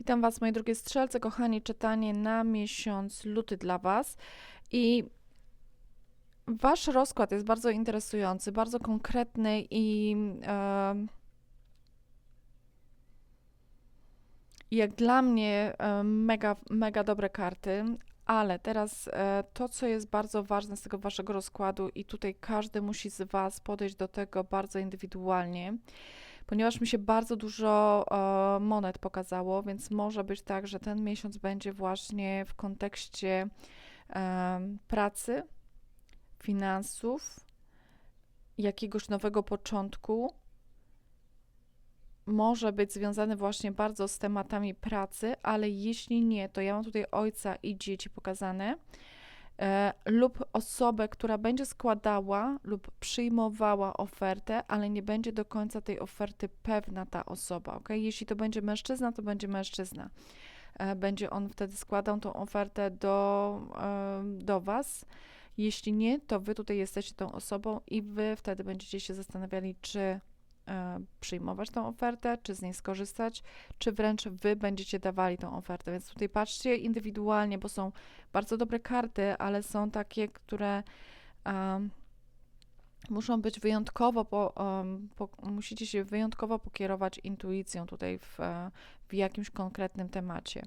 Witam Was, moi drogie strzelce, kochani, czytanie na miesiąc luty dla Was. I Wasz rozkład jest bardzo interesujący, bardzo konkretny i e, jak dla mnie e, mega, mega dobre karty. Ale teraz e, to, co jest bardzo ważne z tego Waszego rozkładu, i tutaj każdy musi z Was podejść do tego bardzo indywidualnie ponieważ mi się bardzo dużo e, monet pokazało, więc może być tak, że ten miesiąc będzie właśnie w kontekście e, pracy, finansów, jakiegoś nowego początku. Może być związany właśnie bardzo z tematami pracy, ale jeśli nie, to ja mam tutaj ojca i dzieci pokazane. E, lub osobę, która będzie składała lub przyjmowała ofertę, ale nie będzie do końca tej oferty pewna ta osoba. Ok? Jeśli to będzie mężczyzna, to będzie mężczyzna. E, będzie on wtedy składał tą ofertę do, do Was. Jeśli nie, to Wy tutaj jesteście tą osobą i Wy wtedy będziecie się zastanawiali, czy przyjmować tą ofertę, czy z niej skorzystać, czy wręcz wy będziecie dawali tą ofertę. Więc tutaj patrzcie indywidualnie, bo są bardzo dobre karty, ale są takie, które um, muszą być wyjątkowo, po, um, po, musicie się wyjątkowo pokierować intuicją tutaj w, e, w jakimś konkretnym temacie.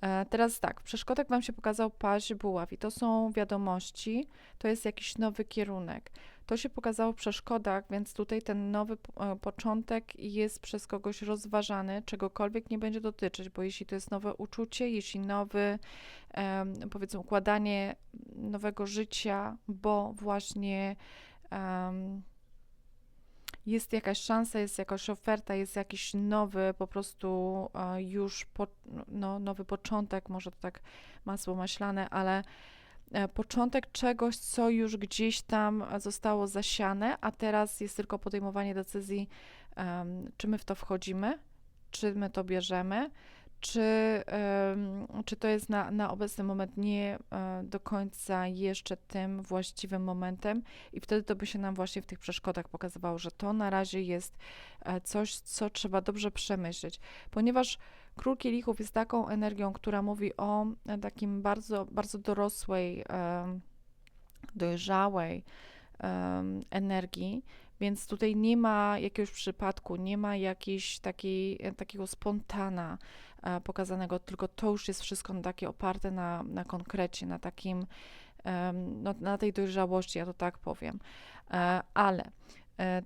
E, teraz tak, przeszkodek Wam się pokazał paź buław i to są wiadomości, to jest jakiś nowy kierunek. To się pokazało w przeszkodach, więc tutaj ten nowy e, początek jest przez kogoś rozważany, czegokolwiek nie będzie dotyczyć, bo jeśli to jest nowe uczucie, jeśli nowy, powiedzmy, układanie nowego życia, bo właśnie jest jakaś szansa, jest jakaś oferta, jest jakiś nowy, po prostu e, już po, no, nowy początek, może to tak masło maślane, ale początek czegoś, co już gdzieś tam zostało zasiane, a teraz jest tylko podejmowanie decyzji, czy my w to wchodzimy, czy my to bierzemy, czy, czy to jest na, na obecny moment nie e, do końca jeszcze tym właściwym momentem, i wtedy to by się nam właśnie w tych przeszkodach pokazywało, że to na razie jest e, coś, co trzeba dobrze przemyśleć, ponieważ król kielichów jest taką energią, która mówi o e, takim bardzo, bardzo dorosłej, dojrzałej energii, więc tutaj nie ma jakiegoś przypadku, nie ma jakiejś takiej, takiego spontana, pokazanego, tylko to już jest wszystko takie oparte na, na konkrecie, na takim, no, na tej dojrzałości, ja to tak powiem. E, ale e,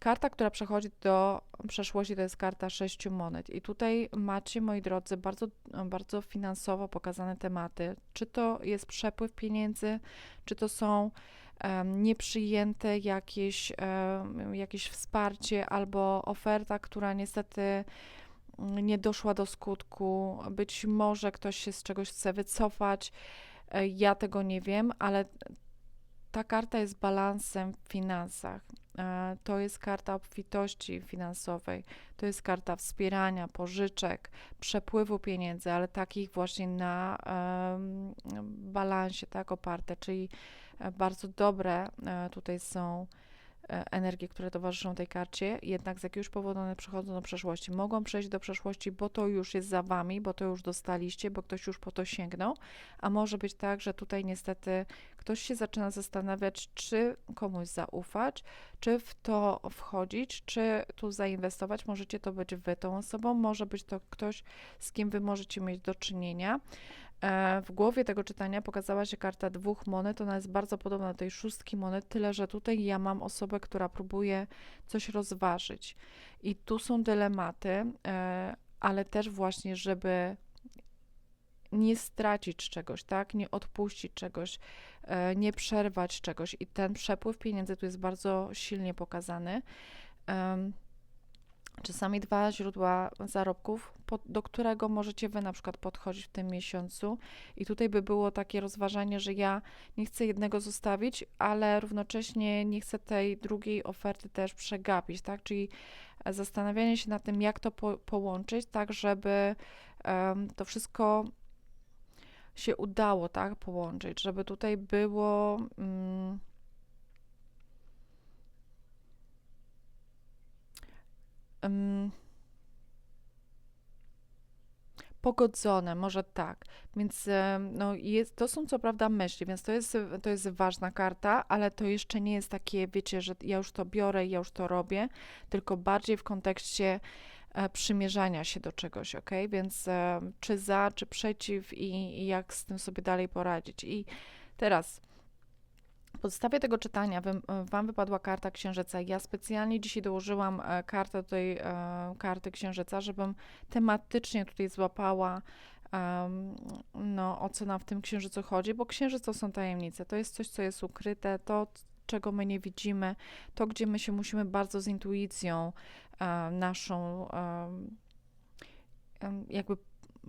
Karta, która przechodzi do przeszłości, to jest karta sześciu monet. I tutaj macie, moi drodzy, bardzo, bardzo finansowo pokazane tematy. Czy to jest przepływ pieniędzy, czy to są um, nieprzyjęte jakieś, um, jakieś wsparcie albo oferta, która niestety nie doszła do skutku. Być może ktoś się z czegoś chce wycofać. E, ja tego nie wiem, ale ta karta jest balansem w finansach. E, to jest karta obfitości finansowej, to jest karta wspierania, pożyczek, przepływu pieniędzy, ale takich właśnie na um, balansie, tak, oparte, czyli e, bardzo dobre tutaj są E, energie, które towarzyszą tej karcie, jednak z jakiegoś powodu one przechodzą do przeszłości. Mogą przejść do przeszłości, bo to już jest za wami, bo to już dostaliście, bo ktoś już po to sięgnął, a może być tak, że tutaj niestety ktoś się zaczyna zastanawiać, czy komuś zaufać, czy w to wchodzić, czy tu zainwestować. Możecie to być wy tą osobą, może być to ktoś, z kim wy możecie mieć do czynienia. E, w głowie tego czytania pokazała się karta dwóch monet. Ona jest bardzo podobna do tej szóstki monet, tyle że tutaj ja mam osobę, która próbuje coś rozważyć. I tu są dylematy, e, ale też właśnie, żeby nie stracić czegoś, tak? Nie odpuścić czegoś, e, nie przerwać czegoś. I ten przepływ pieniędzy tu jest bardzo silnie pokazany. Czasami dwa źródła zarobków, do którego możecie Wy na przykład podchodzić w tym miesiącu. I tutaj by było takie rozważanie, że ja nie chcę jednego zostawić, ale równocześnie nie chcę tej drugiej oferty też przegapić, tak? Czyli e, zastanawianie się nad tym, jak to po połączyć, tak, żeby um, to wszystko się udało, tak, połączyć, żeby tutaj było. Um, pogodzone, może tak. Więc no, jest, to są co prawda myśli, więc to jest, to jest ważna karta, ale to jeszcze nie jest takie, wiecie, że ja już to biorę ja już to robię, tylko bardziej w kontekście e, przymierzania się do czegoś, ok? Więc e, czy za, czy przeciw i, i jak z tym sobie dalej poradzić. I teraz podstawie tego czytania Wam wypadła karta Księżyca. Ja specjalnie dzisiaj dołożyłam e, kartę tej e, karty Księżyca, żebym tematycznie tutaj złapała no, o co nam w tym Księżycu chodzi, bo Księżyc to są tajemnice, to jest coś, co jest ukryte, to czego my nie widzimy, to gdzie my się musimy bardzo z intuicją e, naszą jakby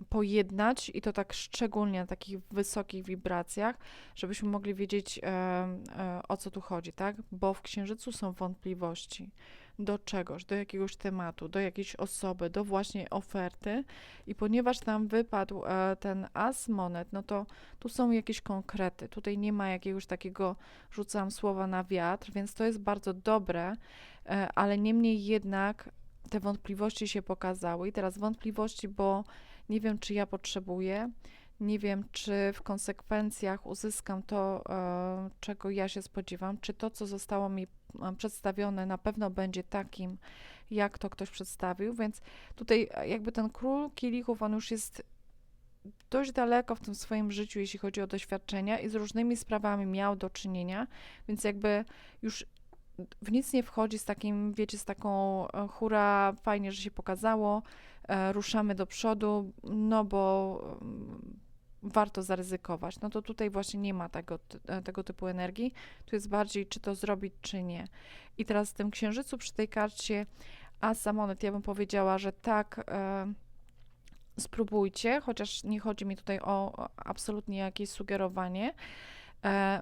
pojednać i to tak szczególnie na takich wysokich wibracjach, żebyśmy mogli wiedzieć e, e, o co tu chodzi, tak? Bo w księżycu są wątpliwości. Do czegoś, do jakiegoś tematu, do jakiejś osoby, do właśnie oferty. I ponieważ tam wypadł e, ten as monet, no to tu są jakieś konkrety, tutaj nie ma jakiegoś takiego rzucam słowa na wiatr, więc to jest bardzo dobre, e, ale niemniej jednak te wątpliwości się pokazały. I teraz wątpliwości, bo nie wiem, czy ja potrzebuję, nie wiem, czy w konsekwencjach uzyskam to, e, czego ja się spodziewam, czy to, co zostało mi e, przedstawione, na pewno będzie takim, jak to ktoś przedstawił. Więc tutaj, e, jakby ten król kielichów, on już jest dość daleko w tym swoim życiu, jeśli chodzi o doświadczenia, i z różnymi sprawami miał do czynienia, więc jakby już w nic nie wchodzi z takim, wiecie, z taką hura, fajnie, że się pokazało ruszamy do przodu, no bo mm, warto zaryzykować. No to tutaj właśnie nie ma tego, e, tego typu energii. Tu jest bardziej, czy to zrobić, czy nie. I teraz w tym księżycu przy tej karcie Asa Monet, ja bym powiedziała, że tak. E, spróbujcie, chociaż nie chodzi mi tutaj o absolutnie jakieś sugerowanie, E,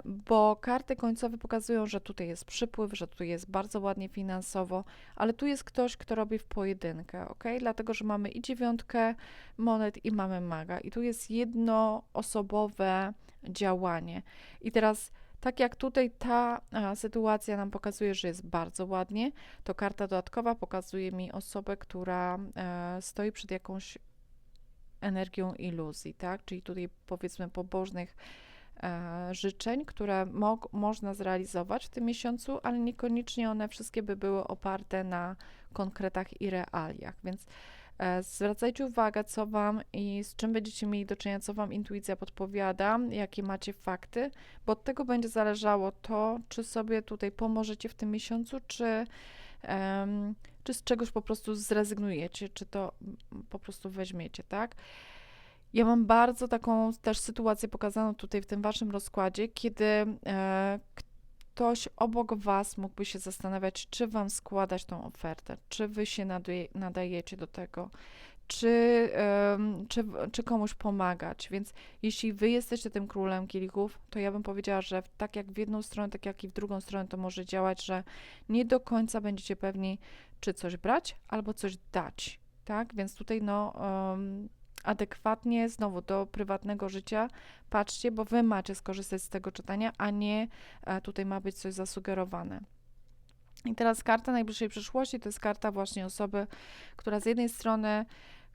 bo karty końcowe pokazują, że tutaj jest przypływ, że tu jest bardzo ładnie finansowo, ale tu jest ktoś, kto robi w pojedynkę, ok? Dlatego, że mamy i dziewiątkę monet i mamy maga i tu jest jednoosobowe działanie. I teraz tak jak tutaj ta a, sytuacja nam pokazuje, że jest bardzo ładnie, to karta dodatkowa pokazuje mi osobę, która e, stoi przed jakąś energią iluzji, tak? Czyli tutaj powiedzmy pobożnych E, życzeń, które mo można zrealizować w tym miesiącu, ale niekoniecznie one wszystkie by były oparte na konkretach i realiach. Więc e, zwracajcie uwagę, co Wam i z czym będziecie mieli do czynienia, co Wam intuicja podpowiada, jakie macie fakty, bo od tego będzie zależało to, czy sobie tutaj pomożecie w tym miesiącu, czy, um, czy z czegoś po prostu zrezygnujecie, czy to po prostu weźmiecie, tak? Ja mam bardzo taką też sytuację pokazaną tutaj w tym waszym rozkładzie, kiedy e, ktoś obok was mógłby się zastanawiać, czy wam składać tą ofertę, czy wy się nadaje, nadajecie do tego, czy, czy, czy komuś pomagać. Więc jeśli wy jesteście tym królem kielichów, to ja bym powiedziała, że tak jak w jedną stronę, tak jak i w drugą stronę to może działać, że nie do końca będziecie pewni, czy coś brać albo coś dać. Tak, więc tutaj no. Adekwatnie znowu do prywatnego życia patrzcie, bo wy macie skorzystać z tego czytania, a nie e, tutaj ma być coś zasugerowane. I teraz karta najbliższej przyszłości to jest karta właśnie osoby, która z jednej strony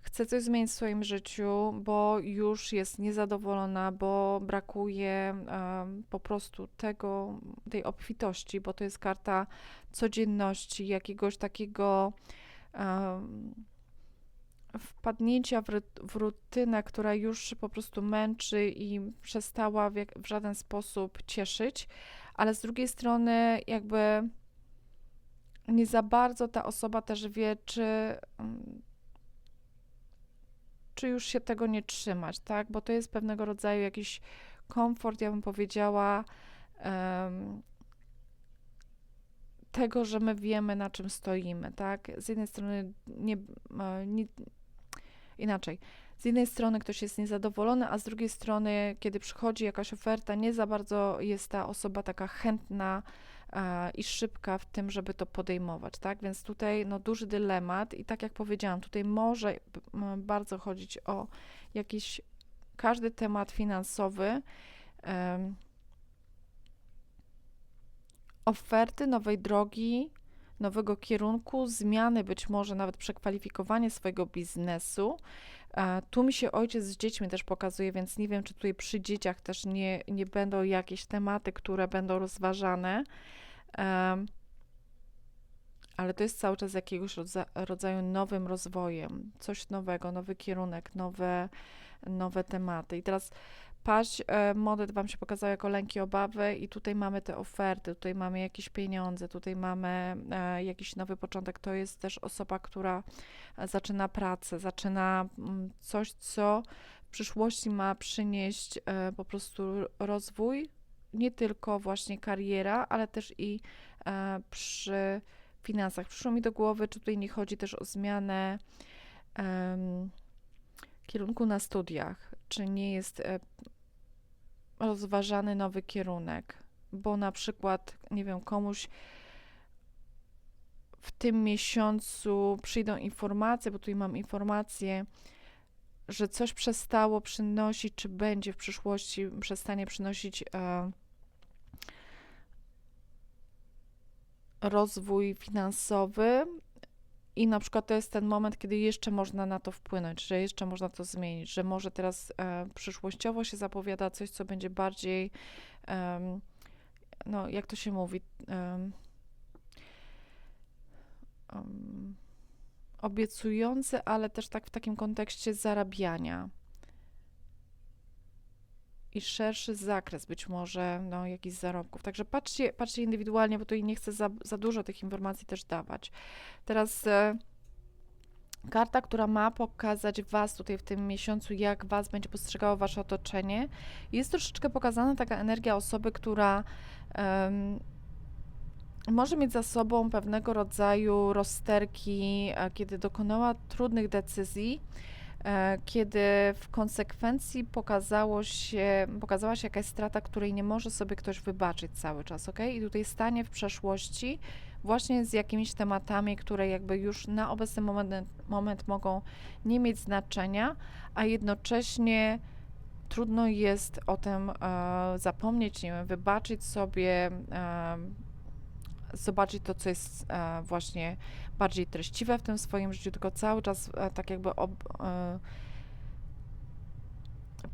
chce coś zmienić w swoim życiu, bo już jest niezadowolona, bo brakuje um, po prostu tego, tej obfitości, bo to jest karta codzienności, jakiegoś takiego um, wpadnięcia w, w rutynę, która już po prostu męczy i przestała w, jak, w żaden sposób cieszyć, ale z drugiej strony jakby nie za bardzo ta osoba też wie, czy, mm, czy już się tego nie trzymać, tak? Bo to jest pewnego rodzaju jakiś komfort, ja bym powiedziała, um, tego, że my wiemy, na czym stoimy, tak? Z jednej strony nie, e, nie, inaczej. Z jednej strony ktoś jest niezadowolony, a z drugiej strony, kiedy przychodzi jakaś oferta, nie za bardzo jest ta osoba taka chętna e, i szybka w tym, żeby to podejmować, tak? Więc tutaj no, duży dylemat i tak jak powiedziałam, tutaj może bardzo chodzić o jakiś każdy temat finansowy, oferty nowej drogi, nowego kierunku, zmiany, być może nawet przekwalifikowanie swojego biznesu. Tu mi się ojciec z dziećmi też pokazuje, więc nie wiem, czy tutaj przy dzieciach też nie, nie będą jakieś tematy, które będą rozważane. Ale to jest cały czas jakiegoś rodzaju nowym rozwojem, coś nowego, nowy kierunek, nowe, nowe tematy. I teraz paść e, modet Wam się pokazał jako lęki, obawy i tutaj mamy te oferty, tutaj mamy jakieś pieniądze, tutaj mamy e, jakiś nowy początek. To jest też osoba, która zaczyna pracę, zaczyna mm, coś, co w przyszłości ma przynieść e, po prostu rozwój, nie tylko właśnie kariera, ale też i przy finansach. Przyszło mi do głowy, czy tutaj nie chodzi też o zmianę kierunku na studiach, czy nie jest rozważany nowy kierunek, bo na przykład, nie wiem, komuś w tym miesiącu przyjdą informacje, bo tutaj mam informacje, że coś przestało przynosić, czy będzie w przyszłości przestanie przynosić e, rozwój finansowy, i na przykład to jest ten moment, kiedy jeszcze można na to wpłynąć, że jeszcze można to zmienić, że może teraz e, przyszłościowo się zapowiada coś, co będzie bardziej, um, no jak to się mówi, um, um, obiecujące, ale też tak w takim kontekście zarabiania i szerszy zakres być może no, jakichś zarobków. Także patrzcie, patrzcie indywidualnie, bo tutaj nie chcę za, za dużo tych informacji też dawać. Teraz e, karta, która ma pokazać Was tutaj w tym miesiącu, jak Was będzie postrzegało Wasze otoczenie. Jest troszeczkę pokazana taka energia osoby, która um, może mieć za sobą pewnego rodzaju rozterki, kiedy dokonała trudnych decyzji, E, kiedy w konsekwencji pokazało się, pokazała się jakaś strata, której nie może sobie ktoś wybaczyć cały czas, ok? I tutaj stanie w przeszłości właśnie z jakimiś tematami, które jakby już na obecny moment, moment mogą nie mieć znaczenia, a jednocześnie trudno jest o tym e, zapomnieć, nie wiem, wybaczyć sobie, e, zobaczyć to, co jest e, właśnie bardziej treściwe w tym swoim życiu, tylko cały czas e, tak jakby ob, e,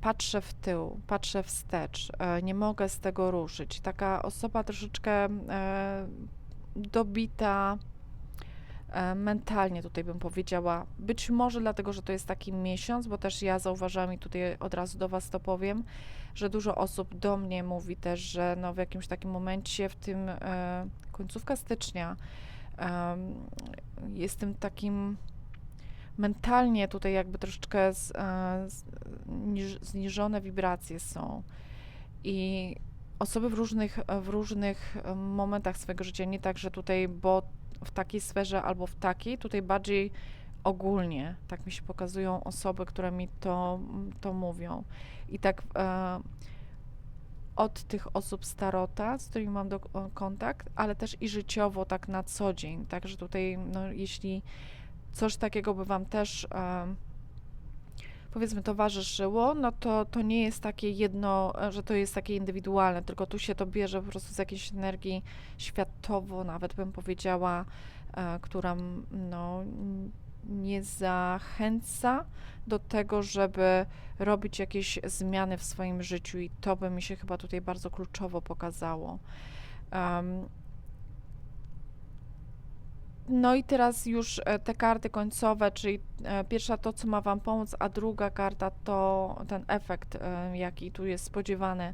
patrzę w tył, patrzę wstecz, nie mogę z tego ruszyć. Taka osoba troszeczkę dobita mentalnie, tutaj bym powiedziała. Być może dlatego, że to jest taki miesiąc, bo też ja zauważam i tutaj od razu do Was to powiem, że dużo osób do mnie mówi też, że no w jakimś takim momencie, w tym e, końcówka stycznia, e, jestem takim mentalnie tutaj jakby troszeczkę z, e, zniżone wibracje są. I osoby w różnych, w różnych momentach swojego życia, nie tak, że tutaj, bo w takiej sferze albo w takiej, tutaj bardziej ogólnie, tak mi się pokazują osoby, które mi to, to mówią. I tak e, od tych osób starota, z którymi mam do, kontakt, ale też i życiowo, tak na co dzień. Także tutaj, no, jeśli coś takiego by Wam też e, powiedzmy towarzyszyło, no to to nie jest takie jedno, że to jest takie indywidualne, tylko tu się to bierze po prostu z jakiejś energii światowo, nawet bym powiedziała, e, która no, nie zachęca do tego, żeby robić jakieś zmiany w swoim życiu i to by mi się chyba tutaj bardzo kluczowo pokazało. Um, no i teraz już e, te karty końcowe, czyli e, pierwsza to, co ma Wam pomóc, a druga karta to ten efekt, e, jaki tu jest spodziewany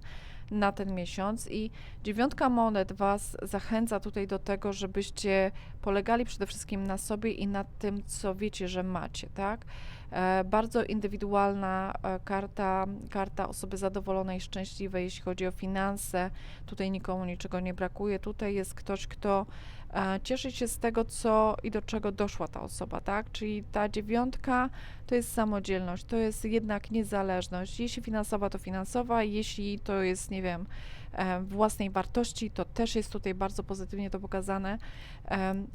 na ten miesiąc. I dziewiątka monet Was zachęca tutaj do tego, żebyście polegali przede wszystkim na sobie i na tym, co wiecie, że macie, tak? Bardzo indywidualna karta, karta osoby zadowolonej, szczęśliwej, jeśli chodzi o finanse. Tutaj nikomu niczego nie brakuje. Tutaj jest ktoś, kto cieszyć się z tego, co i do czego doszła ta osoba, tak? Czyli ta dziewiątka to jest samodzielność, to jest jednak niezależność. Jeśli finansowa, to finansowa, jeśli to jest, nie wiem, własnej wartości, to też jest tutaj bardzo pozytywnie to pokazane.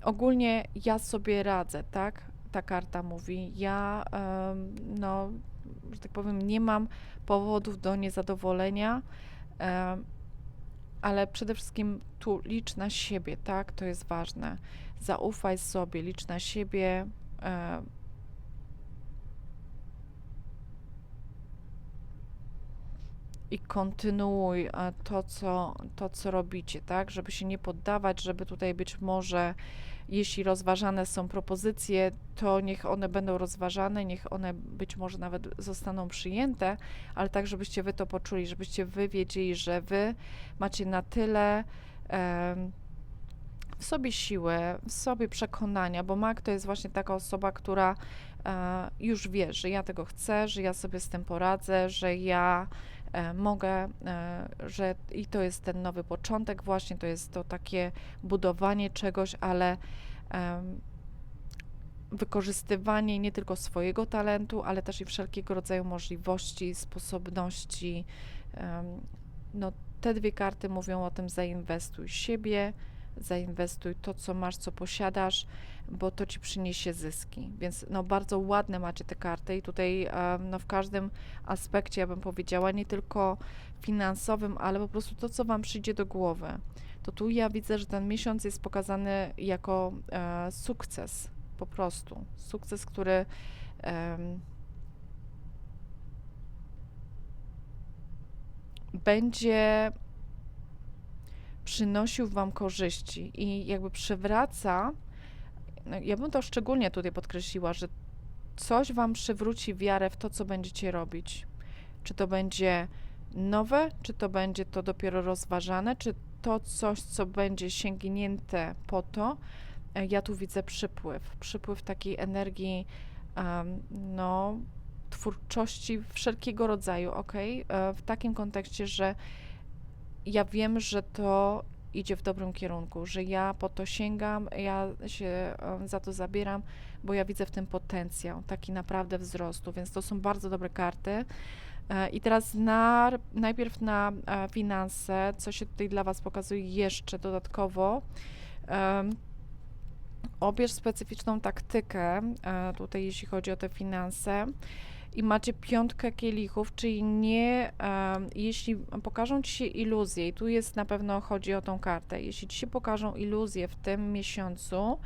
Ogólnie ja sobie radzę, tak? Ta karta mówi, ja, no, że tak powiem, nie mam powodów do niezadowolenia ale przede wszystkim tu licz na siebie, tak? To jest ważne. Zaufaj sobie, licz na siebie. E, i kontynuuj e, to co, to, co robicie, tak? Żeby się nie poddawać, żeby tutaj być może, jeśli rozważane są propozycje, to niech one będą rozważane, niech one być może nawet zostaną przyjęte, ale tak, żebyście wy to poczuli, żebyście wy wiedzieli, że wy macie na tyle. w sobie siłę, w sobie przekonania, bo mak to jest właśnie taka osoba, która e, już wie, że ja tego chcę, że ja sobie z tym poradzę, że ja mogę, e, że i to jest ten nowy początek, właśnie to jest to takie budowanie czegoś, ale wykorzystywanie nie tylko swojego talentu, ale też i wszelkiego rodzaju możliwości, sposobności. No, te dwie karty mówią o tym: zainwestuj siebie, zainwestuj to, co masz, co posiadasz, bo to ci przyniesie zyski. Więc no, bardzo ładne macie te karty i tutaj no, w każdym aspekcie, ja bym powiedziała, nie tylko finansowym, ale po prostu to, co wam przyjdzie do głowy. To tu ja widzę, że ten miesiąc jest pokazany jako e, sukces, po prostu. Sukces, który e, będzie przynosił Wam korzyści i jakby przywraca, no ja bym to szczególnie tutaj podkreśliła, że coś Wam przywróci wiarę w to, co będziecie robić. Czy to będzie nowe, czy to będzie to dopiero rozważane, czy to coś, co będzie sięgnięte po to. E, ja tu widzę przypływ, przypływ takiej energii, um, no, twórczości wszelkiego rodzaju, ok? E, w takim kontekście, że ja wiem, że to idzie w dobrym kierunku, że ja po to sięgam, ja się za to zabieram, bo ja widzę w tym potencjał, taki naprawdę wzrostu, więc to są bardzo dobre karty. E, I teraz na, najpierw na e, finanse, co się tutaj dla Was pokazuje jeszcze dodatkowo. Obierz specyficzną taktykę e, tutaj, jeśli chodzi o te finanse i macie piątkę kielichów, czyli nie, jeśli pokażą Ci się iluzje, i tu jest na pewno chodzi o tą kartę, jeśli Ci się pokażą iluzje w tym miesiącu,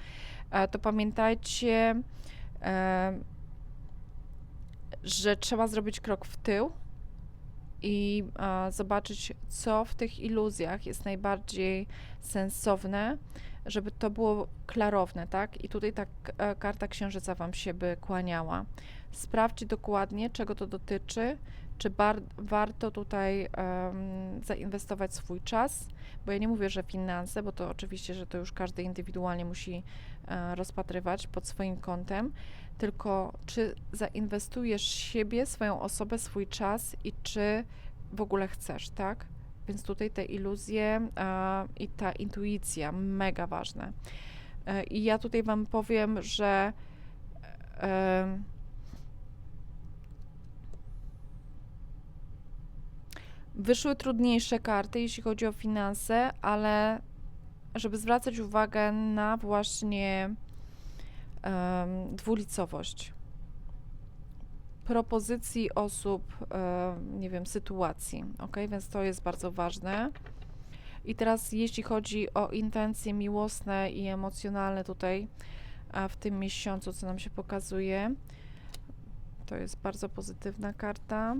e, to pamiętajcie, że trzeba zrobić krok w tył i zobaczyć, co w tych iluzjach jest najbardziej sensowne, żeby to było klarowne, tak? I tutaj ta e, karta księżyca Wam się by kłaniała. Sprawdź dokładnie, czego to dotyczy, czy warto tutaj um, zainwestować swój czas, bo ja nie mówię, że finanse, bo to oczywiście, że to już każdy indywidualnie musi e, rozpatrywać pod swoim kątem, tylko czy zainwestujesz siebie, swoją osobę, swój czas i czy w ogóle chcesz, tak? Więc tutaj te iluzje e, i ta intuicja, mega ważne. E, I ja tutaj Wam powiem, że e, wyszły trudniejsze karty, jeśli chodzi o finanse, ale żeby zwracać uwagę na właśnie dwulicowość propozycji osób, e, nie wiem, sytuacji, ok? Więc to jest bardzo ważne. I teraz, jeśli chodzi o intencje miłosne i emocjonalne tutaj w tym miesiącu, co nam się pokazuje, to jest bardzo pozytywna karta.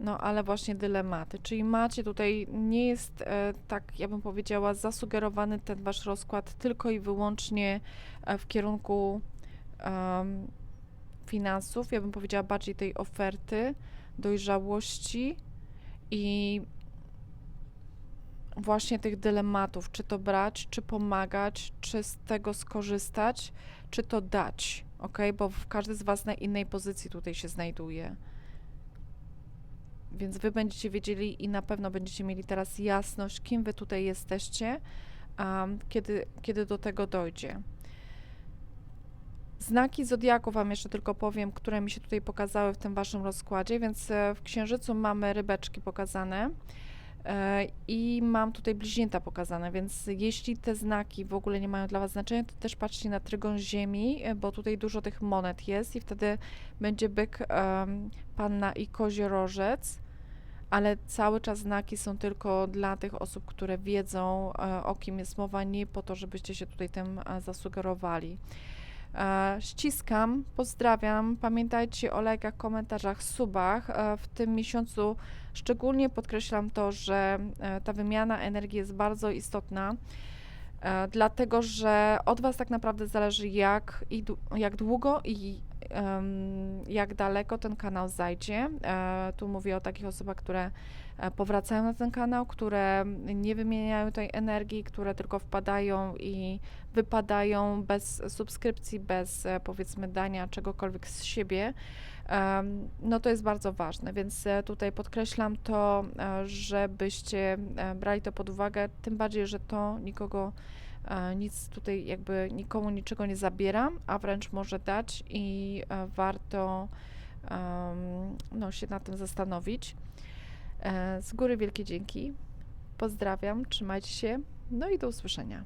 No, ale właśnie dylematy. Czyli macie tutaj, nie jest e, tak, ja bym powiedziała, zasugerowany ten wasz rozkład tylko i wyłącznie e, w kierunku finansów, ja bym powiedziała bardziej tej oferty, dojrzałości i właśnie tych dylematów, czy to brać, czy pomagać, czy z tego skorzystać, czy to dać, ok? Bo każdy z Was na innej pozycji tutaj się znajduje. Więc Wy będziecie wiedzieli i na pewno będziecie mieli teraz jasność, kim Wy tutaj jesteście, um, kiedy, kiedy do tego dojdzie. Znaki zodiaku Wam jeszcze tylko powiem, które mi się tutaj pokazały w tym Waszym rozkładzie, więc e, w Księżycu mamy rybeczki pokazane e, i mam tutaj bliźnięta pokazane, więc jeśli te znaki w ogóle nie mają dla Was znaczenia, to też patrzcie na trygon Ziemi, e, bo tutaj dużo tych monet jest i wtedy będzie byk, panna i koziorożec, ale cały czas znaki są tylko dla tych osób, które wiedzą, o kim jest mowa, nie po to, żebyście się tutaj tym zasugerowali. E, Ściskam, pozdrawiam. Pamiętajcie o lajkach, komentarzach, subach. E, W tym miesiącu szczególnie podkreślam to, że e, ta wymiana energii jest bardzo istotna, dlatego że od Was tak naprawdę zależy, jak, i jak długo i jak daleko ten kanał zajdzie. E, Tu mówię o takich osobach, które e, powracają na ten kanał, które nie wymieniają tej energii, które tylko wpadają i wypadają bez subskrypcji, bez e, powiedzmy dania czegokolwiek z siebie, no to jest bardzo ważne, więc tutaj podkreślam to, żebyście brali to pod uwagę, tym bardziej, że to nikogo e, nic tutaj jakby nikomu niczego nie zabiera, a wręcz może dać i e, warto no, się nad tym zastanowić. E, Z góry wielkie dzięki. Pozdrawiam, trzymajcie się, no i do usłyszenia.